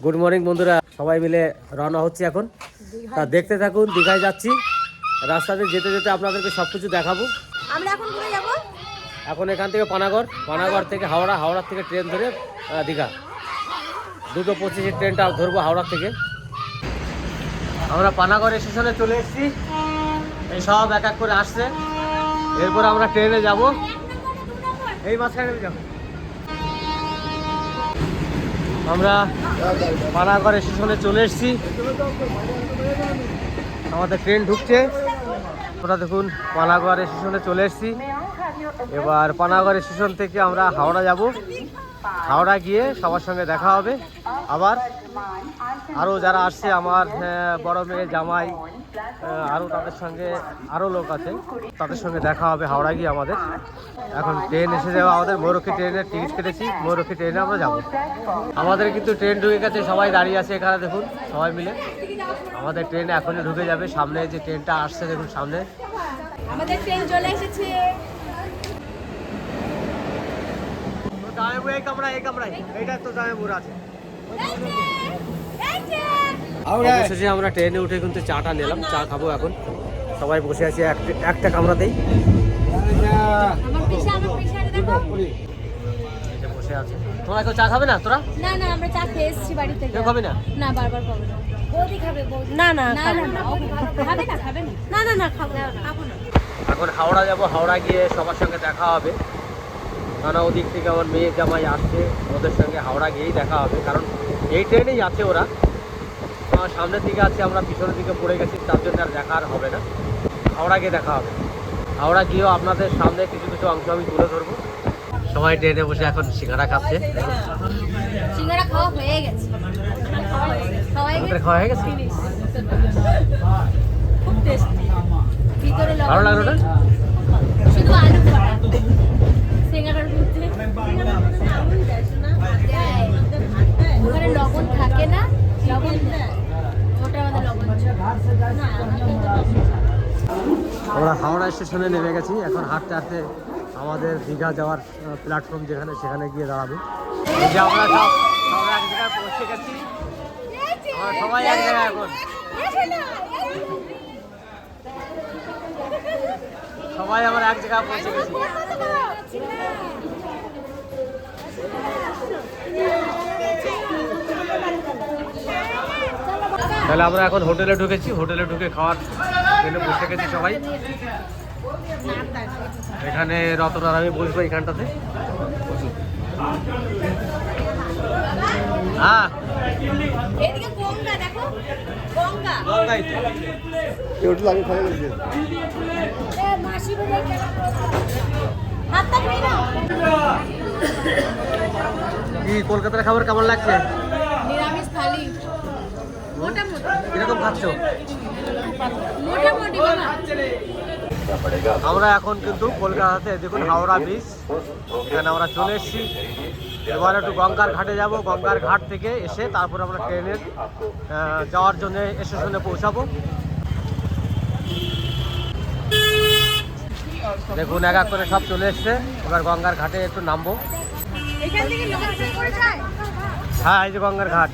Good morning বন্ধুরা। সবাই মিলে রওনা হচ্ছে এখন। তা দেখতে থাকুন দীঘায় যাচ্ছি। রাস্তাতে যেতে যেতে আপনাদেরকে সব কিছু দেখাবো। আমরা এখন ঘুরে যাব। এখন এখান থেকে পানাগড়। পানাগড় থেকে হাওড়া হাওড়া থেকে ট্রেন ধরে দীঘা। দুটো পঁচিশে ট্রেনটা ধরবো হাওড়া থেকে। আমরা পানাগড় স্টেশনে চলে এসেছি। এই সব এক এক করে আসছে। এরপর আমরা ট্রেনে যাব। এই মাঝখানে যাব। আমরা পানাগড় স্টেশনে চলে এসেছি। আমাদের ট্রেন ঢুকছে। ওটা দেখুন, পানাগড় স্টেশনে চলে এসেছি। এবার পানাগড় স্টেশন থেকে আমরা হাওড়া যাব। হাওড়া গিয়ে সবার সঙ্গে দেখা হবে। আবার আরও যারা আসছে আমার বড় মেয়ে জামাই আরও তাদের সঙ্গে আরও লোক আছে। তাদের সঙ্গে দেখা হবে হাওড়া গিয়ে আমাদের। এখন ট্রেন এসে যাবে আমাদের। ময়ূরক্ষী ট্রেনের টিকিট কেটেছি। ময়ূরক্ষী ট্রেনে আমরা যাব। আমাদের কিন্তু ট্রেন ঢুকে গেছে। সবাই দাঁড়িয়ে আছে এখানে দেখুন সবাই মিলে। আমাদের ট্রেন এখনই ঢুকে যাবে। সামনে যে ট্রেনটা আসছে দেখুন সামনে। আমাদের ট্রেন চলে এসেছে। তো এই কামরা এই এইটা তো আছে। অবশেষে আমরা ট্রেনে উঠে কিন্তু চাটা নিলাম চা খাব এখন। সবাই বসে আছি একটা- কামরাতেই বসে আছে। তোরা কেউ চা খাবে না? তোরা? না না আমরা চা খেয়ে এসেছি বাড়ি কেউ খাবে না না বারবার খাব না বৌদি খাবে না না না না না খাবে না খাবে না না না না খাব না খাব না? এখন হাওড়া যাব হাওড়া গিয়ে সবার সঙ্গে দেখা হবে। নানা ওদিক থেকে আমার মেয়ে জামাই আসছে ওদের সঙ্গে হাওড়া গিয়েই দেখা হবে কারণ এই ট্রেনেই আছে ওরা। সামনের দিকে আছে আমরা পিছনের দিকে পড়ে গেছি তার জন্য আর দেখা আর হবে না। হাওড়া গিয়ে দেখা হবে। হাওড়া গিয়েও আপনাদের সামনে কিছু কিছু অংশ আমি তুলে ধরবো। সবাই ট্রেনে বসে এখন সিঙ্গারা খাচ্ছে। সিঙ্গারা খাওয়া হয়ে গেছে। খাওয়া হয়ে গেছে? ভালো লাগল না? শুধু আলু থাকে না আমরা হাওড়া স্টেশনে নেমে গেছি এখন হাঁটতে হাঁটতে আমাদের দীঘা যাওয়ার প্ল্যাটফর্ম যেখানে সেখানে গিয়ে দাঁড়াবো যে আমরা সব সব এক জায়গায় পৌঁছে গেছি আমরা সবাই এক জায়গায় এখন সবাই আমরা এক জায়গায় পৌঁছে গেছি তাহলে আমরা এখন হোটেলে ঢুকেছি হোটেলে ঢুকে খাওয়ার জন্য বসে গেছি সবাই। এখানে রতন আর আমি বসবো এখানটাতে। হ্যাঁ কি কলকাতার খাবার কেমন লাগছে? কীরকম খাচ্ছ মোটামুটি আমরা এখন কিন্তু কলকাতাতে দেখুন হাওড়া ব্রিজ এখানে আমরা চলে এসেছি। এবার একটু গঙ্গার ঘাটে যাব। গঙ্গার ঘাট থেকে এসে তারপর আমরা ট্রেনের যাওয়ার জন্য স্টেশনে পৌঁছাবো। দেখুন এক এক করে সব চলে এসছে। এবার গঙ্গার ঘাটে একটু নামবো। হ্যাঁ এই যে গঙ্গার ঘাট।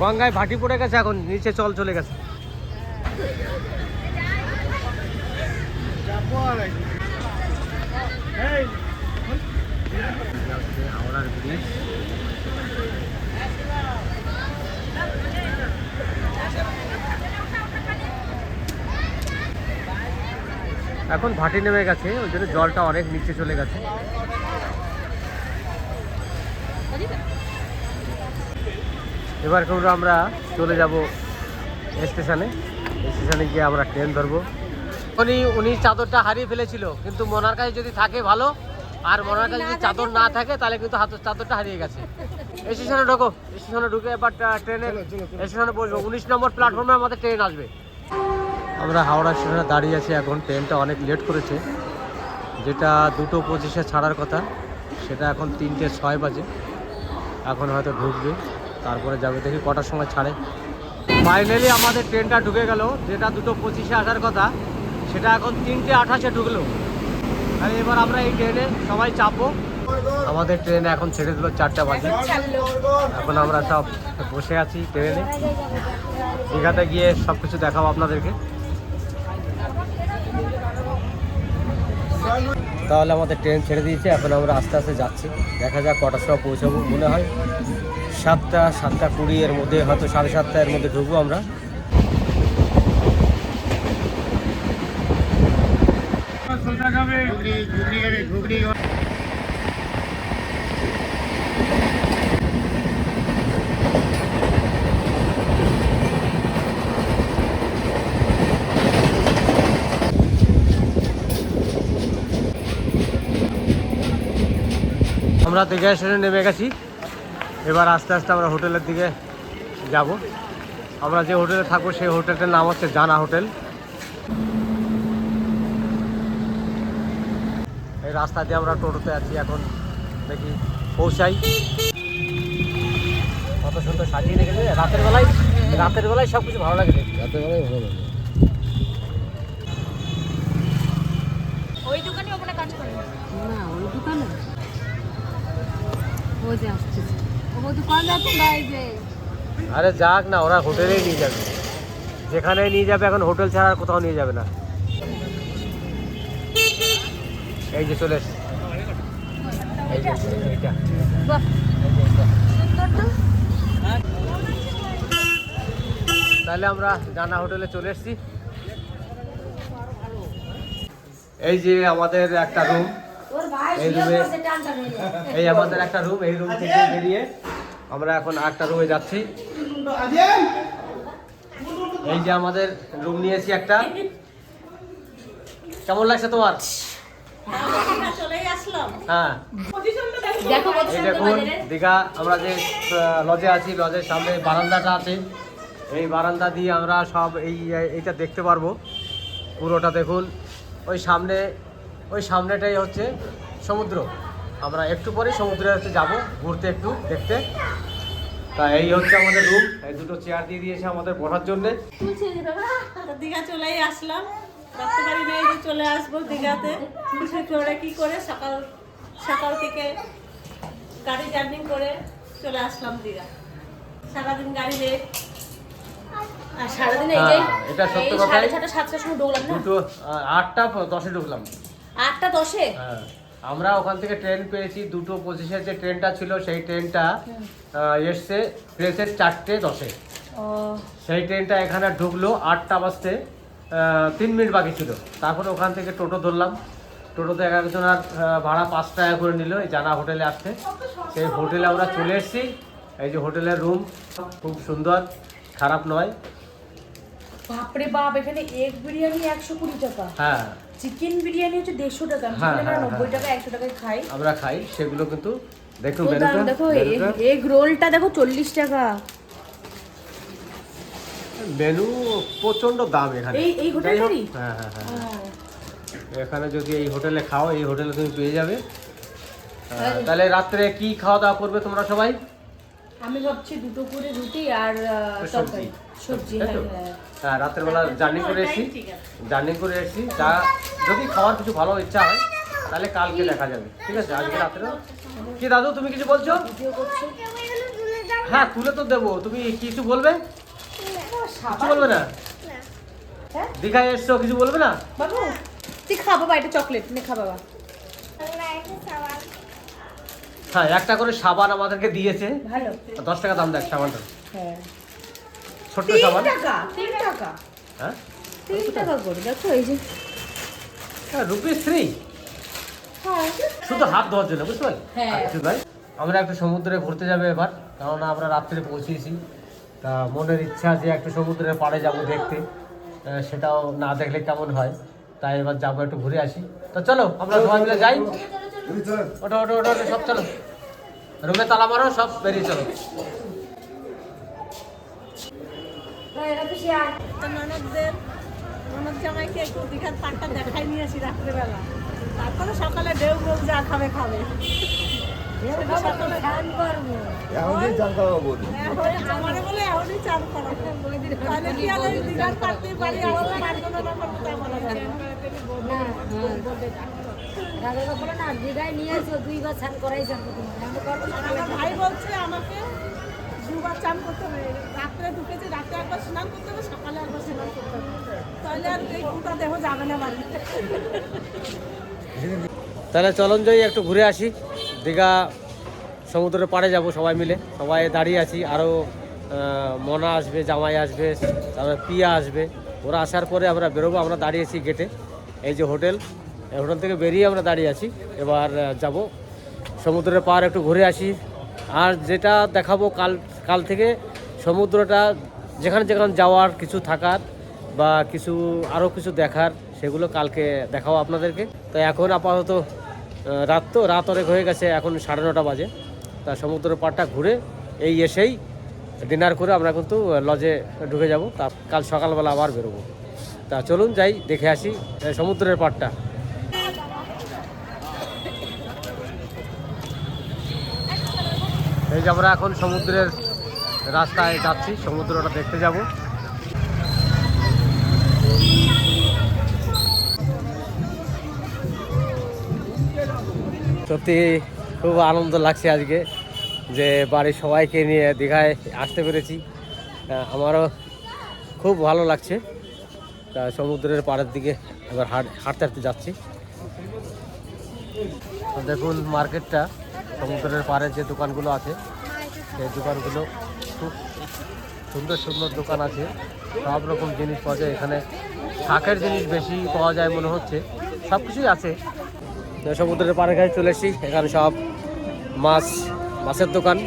গঙ্গায় ভাটি পড়ে গেছে এখন, নিচে চল চলে গেছে। এখন ভাটি নেমে গেছে, ওই জন্য জলটা অনেক নিচে চলে গেছে। এবার কিন্তু আমরা চলে যাব স্টেশনে। স্টেশনে গিয়ে আমরা ট্রেন ধরবো। উনি উনি চাদরটা হারিয়ে ফেলেছিল কিন্তু মনার কাছে যদি থাকে ভালো আর মনার কাছে যদি চাদর না থাকে তাহলে কিন্তু হাতের চাদরটা হারিয়ে গেছে। স্টেশনে ঢোকো স্টেশনে ঢুকে এবার ট্রেনে স্টেশনে বসবো। উনিশ নম্বর প্ল্যাটফর্মে আমাদের ট্রেন আসবে। আমরা হাওড়া স্টেশনে দাঁড়িয়ে আছি এখন। ট্রেনটা অনেক লেট করেছে। যেটা দুটো পঁচিশে ছাড়ার কথা সেটা এখন তিনটে ছয় বাজে। এখন হয়তো ঢুকবে। তারপরে যাবে দেখি কটার সময় ছাড়ে। ফাইনালি আমাদের ট্রেনটা ঢুকে গেল, যেটা দুটো পঁচিশে আসার কথা, সেটা এখন তিনটে আঠাশে ঢুকলো। আর এবার আমরা এই ট্রেনে সবাই চাপবো। আমাদের ট্রেন এখন ছেড়ে দিল চারটা বাজে। এখন আমরা সব বসে আছি ট্রেনে দীঘাতে গিয়ে সব কিছু দেখাবো আপনাদেরকে। তাহলে আমাদের ট্রেন ছেড়ে দিয়েছে, এখন আমরা আস্তে আস্তে যাচ্ছি। দেখা যাক কটার সময় পৌঁছাবো মনে হয়। সাতটা সাতটা কুড়ি এর মধ্যে, হয়তো সাড়ে সাতটা এর মধ্যে ঢুকবো আমরা। আমরা দীঘা স্টেশনে নেমে গেছি। এবার আস্তে আস্তে আমরা হোটেলের দিকে যাব। আমরা যে হোটেলে থাকব সেই হোটেলটার নাম হচ্ছে জানা হোটেল। এই রাস্তা দিয়ে আমরা টোটোতে আছি এখন দেখি পৌঁছাই। কত সুন্দর সাজিয়ে রেখেছে। রাতের বেলায় রাতের বেলায় সব কিছু ভালো লাগে রাতের বেলায় ভালো লাগে। ওই দোকানে ওখানে কাজ করে। না ওই দোকানে। যে আসছে। ও ভাই যে। আরে যাক না ওরা হোটেলেই নিয়ে যাবে। যেখানে নিয়ে যাবে এখন হোটেল ছাড়া আর কোথাও নিয়ে যাবে না। এই যে চলে এসছে। এই যে এইটা। বাহ। সুন্দর তো তাহলে আমরা জানা হোটেলে চলে এসেছি। এই যে আমাদের একটা রুম এই রুমে এই আমাদের একটা রুম এই রুম থেকে বেরিয়ে আমরা এখন আরেকটা রুমে যাচ্ছি। এই যে আমাদের রুম নিয়েছি একটা। কেমন লাগছে তোমার? হ্যাঁ। এই দেখুন দীঘা আমরা যে লজে আছি লজের সামনে বারান্দাটা আছে। এই বারান্দা দিয়ে আমরা সব এই এইটা দেখতে পারব। পুরোটা দেখুন। ওই সামনে ওই সামনেটাই হচ্ছে সমুদ্র। আমরা একটু পরে সমুদ্রে হচ্ছে যাব ঘুরতে একটু দেখতে। তা এই হচ্ছে আমাদের রুম এই দুটো চেয়ার দিয়ে দিয়েছে আমাদের বসার জন্যে। দীঘা চলেই আসলাম। পারি যে চলে আসব দীঘাতে। কিছু করে কি করে? সকাল সকাল থেকে গাড়ি জার্নি করে চলে আসলাম দীঘা। সারাদিন গাড়ি আর সারাদিন এই যে হ্যাঁ, এটা সত্য সাড়ে ছটা সাতটার সময় ঢুকলাম না? আটটা দশে ঢুকলাম। আটটা দশে? হ্যাঁ। আমরা ওখান থেকে ট্রেন পেয়েছি দুটো পঁচিশের যে ট্রেনটা ছিল সেই ট্রেনটা এসছে প্রেসের চারটে দশে। সেই ট্রেনটা এখানে ঢুকলো আটটা বাজতে তিন মিনিট বাকি ছিল। তারপরে ওখান থেকে টোটো ধরলাম। টোটোতে এক একজনের ভাড়া পাঁচ টাকা করে নিল এই জানা হোটেলে আসতে। সেই হোটেলে আমরা চলে এসেছি। এই যে হোটেলের রুম খুব সুন্দর খারাপ নয়। বাপরে বাপ এখানে এগ বিরিয়ানি একশো কুড়ি টাকা। হ্যাঁ। চিকেন বিরিয়ানি হচ্ছে দেড়শো টাকা। আমি হ্যাঁ, হ্যাঁ, নব্বই হ্যাঁ। টাকা একশো টাকায় খাই। আমরা খাই সেগুলো কিন্তু দেখো মেনুটা। এগ রোলটা দেখো চল্লিশ টাকা। মেনু প্রচণ্ড দাম এখানে। এই- এই হোটেলেরই? হ্যাঁ হ্যাঁ হ্যাঁ এখানে যদি এই হোটেলে খাও এই হোটেলে তুমি পেয়ে যাবে। তাহলে রাত্রে কি খাওয়া দাওয়া করবে তোমরা সবাই? আমি ভাবছি দুটো করে রুটি আর সবজি। তরকারি। সবজি হ্যাঁ হ্যাঁ। বেলা জার্নি করে এসেছি। জার্নি করে এসেছি। তা যদি খাওয়ার কিছু ভালো ইচ্ছা হয় তাহলে কালকে দেখা যাবে। ঠিক আছে? আজকে রাত্রে কি দাদু তুমি কিছু বলছো? হ্যাঁ তুলে তো দেবো। তুমি কিছু বলবে? কিছু বলবে না? হ্যাঁ? দীঘায় এসছো কিছু বলবে না? বাবু তুই খা বাবা এটা চকলেট নে খা বাবা। হ্যাঁ একটা করে সাবান আমাদেরকে দিয়েছে। ভালো। দশ টাকা দাম দেখ সাবানটা। হ্যাঁ। ছোট্ট সাবান। টাকা তিন টাকা। হ্যাঁ? তিন টাকা করে দেখো এই যে। রুপিস থ্রি হ্যাঁ শুধু হাত ধোয়ার জন্য বুঝতে পারলি? হ্যাঁ। আর কিছু আমরা একটু সমুদ্রে ঘুরতে যাবে এবার কেননা আমরা রাত্রে পৌঁছেছি। তা মনের ইচ্ছা যে একটু সমুদ্রের পাড়ে যাব দেখতে। সেটাও না দেখলে কেমন হয়? তাই এবার যাব একটু ঘুরে আসি। তো চলো আমরা সবাই মিলে যাই। ওটা ওটা ওটা ওটো সব চলো। রুমে তালা মারো সব বেরিয়ে চলো। ননদদের ননদ জামাইকে একটু দীঘার পাটটা দেখাই নিয়ে আসি রাত্রেবেলা। তারপরে সকালে ঢেউ যা খাবে খাবে। দীঘার পারি পারব না। তাহলে চলন যাই একটু ঘুরে আসি। দীঘা, সমুদ্রের পাড়ে যাব সবাই মিলে। সবাই দাঁড়িয়ে আছি আরও মনা আসবে, জামাই আসবে, তারপরে পিয়া আসবে। ওরা আসার পরে আমরা বেরোবো, আমরা দাঁড়িয়েছি গেটে এই যে হোটেল হোটেল থেকে বেরিয়ে আমরা দাঁড়িয়ে আছি। এবার যাব। সমুদ্রের পাড় একটু ঘুরে আসি। আর যেটা দেখাবো কাল কাল থেকে সমুদ্রটা, যেখানে যেখানে যাওয়ার কিছু থাকার বা কিছু আরও কিছু দেখার, সেগুলো কালকে দেখাও আপনাদেরকে। তো এখন আপাতত রাত তো, রাত অনেক হয়ে গেছে, এখন সাড়ে নটা বাজে। তা সমুদ্র পাড়টা ঘুরে এই এসেই ডিনার করে আমরা কিন্তু লজে ঢুকে যাব। তা কাল সকালবেলা আবার বেরোবো। তা চলুন যাই, দেখে আসি সমুদ্রের পাড়টা। এই যে আমরা এখন সমুদ্রের রাস্তায় যাচ্ছি, সমুদ্রটা দেখতে যাব। সত্যি খুব আনন্দ লাগছে আজকে যে বাড়ির সবাইকে নিয়ে দীঘায় আসতে পেরেছি। আমারও খুব ভালো লাগছে। তা সমুদ্রের পাড়ের দিকে এবার হাঁট হাঁটতে হাঁটতে যাচ্ছি। দেখুন মার্কেটটা। সমুদ্রের পাড়ে যে দোকানগুলো আছে, সেই দোকানগুলো খুব সুন্দর সুন্দর দোকান আছে। সব রকম জিনিস পাওয়া যায়। এখানে শাকের জিনিস বেশি পাওয়া যায় মনে হচ্ছে। সব কিছুই আছে। সমুদ্রের পাড়ে কাছে চলে এসেছি। এখানে সব মাছ, মাছের দোকান।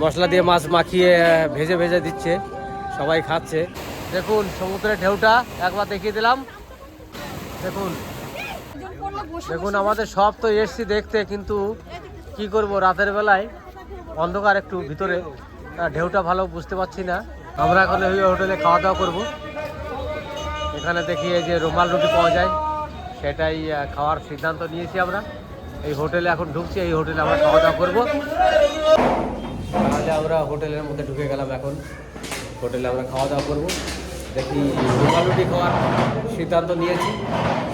মশলা দিয়ে মাছ মাখিয়ে ভেজে ভেজে দিচ্ছে। সবাই খাচ্ছে। দেখুন, সমুদ্রের ঢেউটা একবার দেখিয়ে দিলাম। দেখুন। দেখুন, আমাদের সব তো এসছি দেখতে, কিন্তু কি করব রাতের বেলায়? অন্ধকার একটু ভিতরে। ঢেউটা ভালো বুঝতে পারছি না। আমরা এখন ওই হোটেলে খাওয়া দাওয়া করব। এখানে দেখি এই যে রুমাল রুটি পাওয়া যায়। সেটাই খাওয়ার সিদ্ধান্ত নিয়েছি আমরা। এই হোটেলে এখন ঢুকছি, এই হোটেলে আমরা খাওয়া দাওয়া করব। তাহলে আমরা হোটেলের মধ্যে ঢুকে গেলাম এখন। হোটেলে আমরা খাওয়া দাওয়া করব। দেখি রুমাল রুটি খাওয়ার সিদ্ধান্ত নিয়েছি।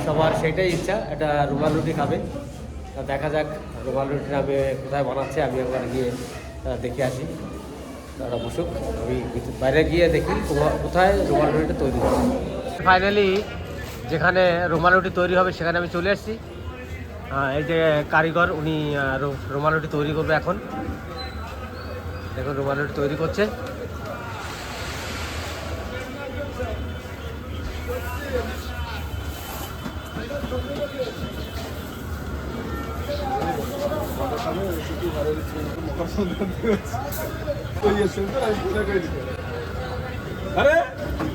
সবার সেটাই ইচ্ছা, একটা রুমাল রুটি খাবে। তা দেখা যাক রুমাল রুটিটা আমি কোথায় বানাচ্ছে আমি একবার গিয়ে দেখে আসি। তারা বসুক আমি বাইরে গিয়ে দেখি কোথায় রুমাল রুটিটা তৈরি হবে ফাইনালি যেখানে রুমাল রুটি তৈরি হবে সেখানে আমি চলে আহ, এই যে কারিগর উনি রুটি তৈরি করবে এখন। দেখুন রুটি তৈরি করছে। আরে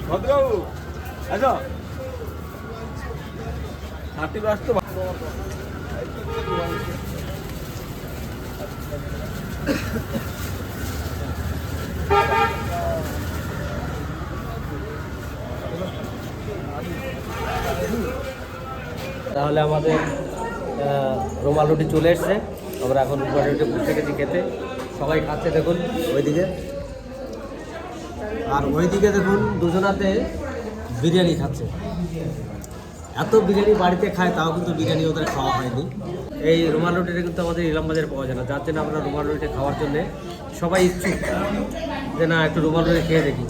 ভদ্রবাবু আচ্ছা হাতি ব্যস্ত তাহলে আমাদের রুমাল রুটি চলে এসছে। আমরা এখন রুমাল রুটি বসে গেছি খেতে সবাই খাচ্ছে দেখুন, ওইদিকে। আর ওইদিকে দেখুন, দুজনাতে বিরিয়ানি খাচ্ছে। এত বিরিয়ানি বাড়িতে খায়, তাও কিন্তু বিরিয়ানি ওদের খাওয়া হয়নি। এই রুমাল রুটিটা কিন্তু আমাদের ইলাম বাজারে পাওয়া যায় না, যার জন্য আমরা রুমাল রুটি খাওয়ার জন্যে সবাই ইচ্ছুক যে না, একটু রুমাল রুটি খেয়ে দেখি।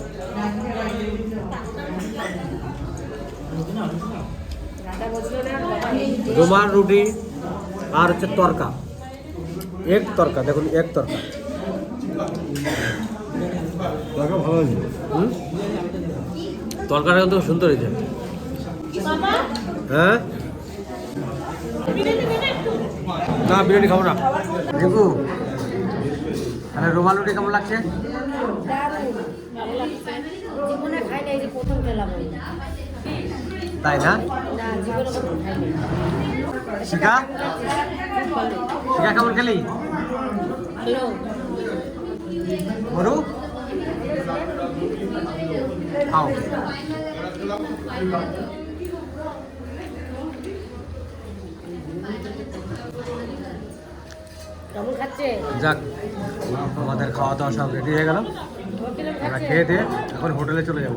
রুমাল রুটি আর হচ্ছে তরকা। এক তরকা দেখুন এক তরকা। হুম? তরকাটা কিন্তু সুন্দর হয়েছে। হ্যাঁ? না বিরিয়ানি খাব না। দেখু তাহলে রুমাল রুটি কেমন লাগছে? তাই না? শিখা? কেমন খেলি? খাও। যাক আমাদের খাওয়া দাওয়া সব রেডি হয়ে গেল। আমরা খেয়ে দিয়ে এখন হোটেলে চলে যাব।